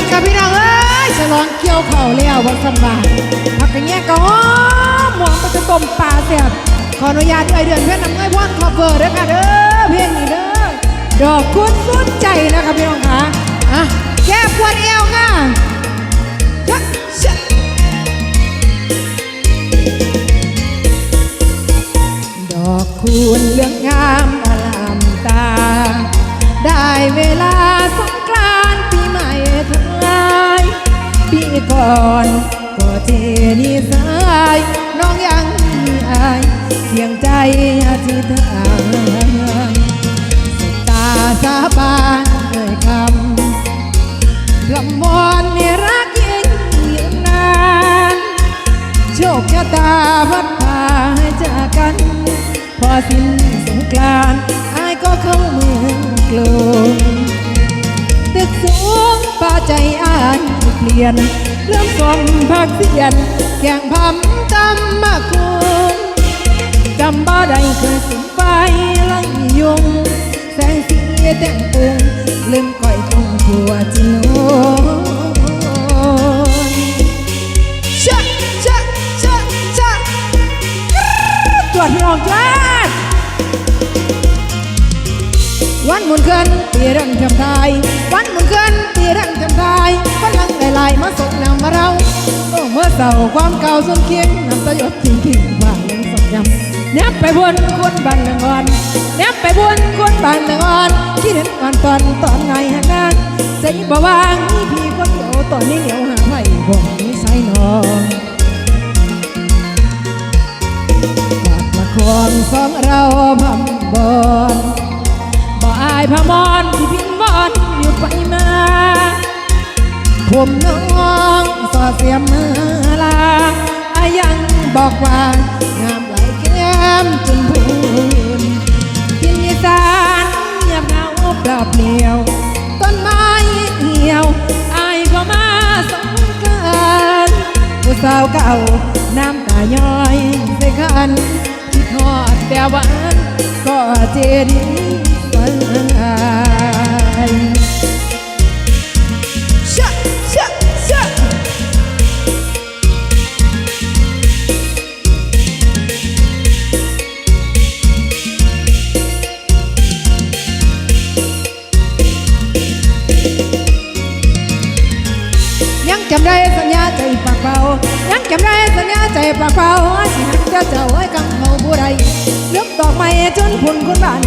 ดกับพี่น้องเอ้ยฉลองเกี่ยวเข่าแล้ววันสันบาพักกันแย่ก็หอมหอมไปจะต้มปลาแซ่บขออนุญาตเอ่ยเดือนเพื่อนนำเงยพ่อนคอเวอร์ด้วยค่ะเด้อเพลงนี้เด้อดอกคุณสุดใจนะคะพี่น้องคะอะแก้ปวดเอวค่ะชะชะดอกคุณเหลืองงามอลามตา ได้เวลา ก่อนก็เทนิสายน้องยังมีอายเสียงใจอธิษฐานสบตาสาบานด้วยคำลำวอนเนี่รักยิ่งยืนนานโชคชะตาพัดพาให้จากกัน พอสิ้นสงกรานอายก็เข้าเมืองกรุงตึกสูงป่าใจอายเปลี่ยน เริ่มสมพักเสียนแข่งพำจำมาคุงจำบ่ได้เคยสุมไฟไล่ยุงแสงสีแต่งปุงลืมก้อยคงผัวจิโนนชะชะชะชะตรวจพี่น้องจ้าวันมุนเกินปีรื่องจำไทยวันมุนเกินปีรื่องจำไทยฝรั่งหลายๆมาส่ง นำมาเราโอ้เมื่อเศร้าความเก่าส่วนเคียงนำตะยศทิ้งทิ้งว่ายังสดยำเนบไปบนคนบันเงอนเนบไปบนคนบันเงอนคิดเห็นก่อนตอนตอนไงหางานใจบ่วางมีพี่คนเดียวตอนนี้เหนียวหาไม่บ่มีใส่นอนกอดละครสองเราพำบอนบ่อายพมอนที่พินวอนอยู่ไปมา ผมน้องสอเสียมเมือลาอายังบอกว่างามไหลแก้มจนพูนกินอีสานเงียบเหงาเปล่าเปลี่ยว ต้นไม้เหี่ยวอายก็มาสงกรานผู้สาวเก่าน้ำตาย้อยใส่ขันคิดฮอดแต่หวานก็เจดีย์ไป จำได้สัญญาใจปากเบายังจำได้สัญญาใจปากเบาสิหักจะเจ้าไว้กังเขาผู้ใดเลือกดอกไม้จนพุ่นขึ้นบ้าน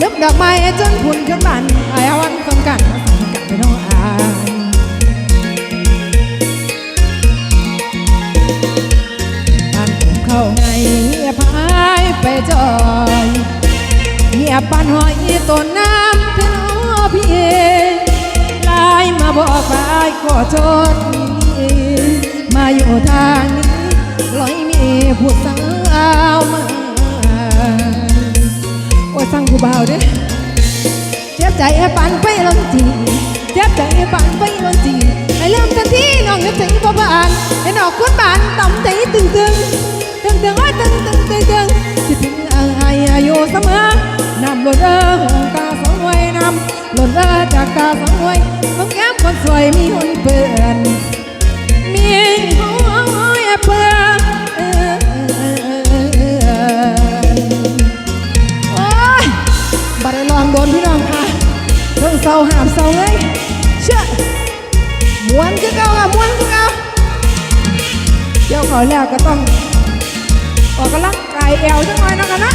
ลือกดอกไม้จนพุ่นขึ้นบ้านไอ้วันสงกรารมาสงกรารไปน้องอายบ้านผมเข้าไงเงียบหายไปจอยเงียบปานหอยต้นน้ำพี่น้องพี่เอไลน์มาบอกไปขอโทษ มาอยู่ทางนี้ลอยมีผู้สาวมาโอ้ยสั่งผู้บ่าวเด้อเจ็บใจให้ปันไปลงจีเจ็บใจให้ปันไปลงจีให้เริ่มทันทีน้องนึกถึงพ่อบ้านให้นอกคุณบ้านต่ำใจตึงตึงตึงตึงโอ้ยตึงตึงตึงตึงคิดถึงอายอายุเสมอนำหล่นเออหงตาสองว้นำหล่นเออจากตาสองว้ต้องแก้มคนสวยมีหุ่นเปื่อน เปื่อโอ้ยบัดได้ลองโดนพี่น้องค่ะเพิ่งเศร้าหามเศร้าเลยเชื่อมวนคือเก่าค่ะมวนคือเก่าเดี๋ยวเขาแล้วก็ต้องออกกำลังกายแอวจังหน่อยนะกันนะ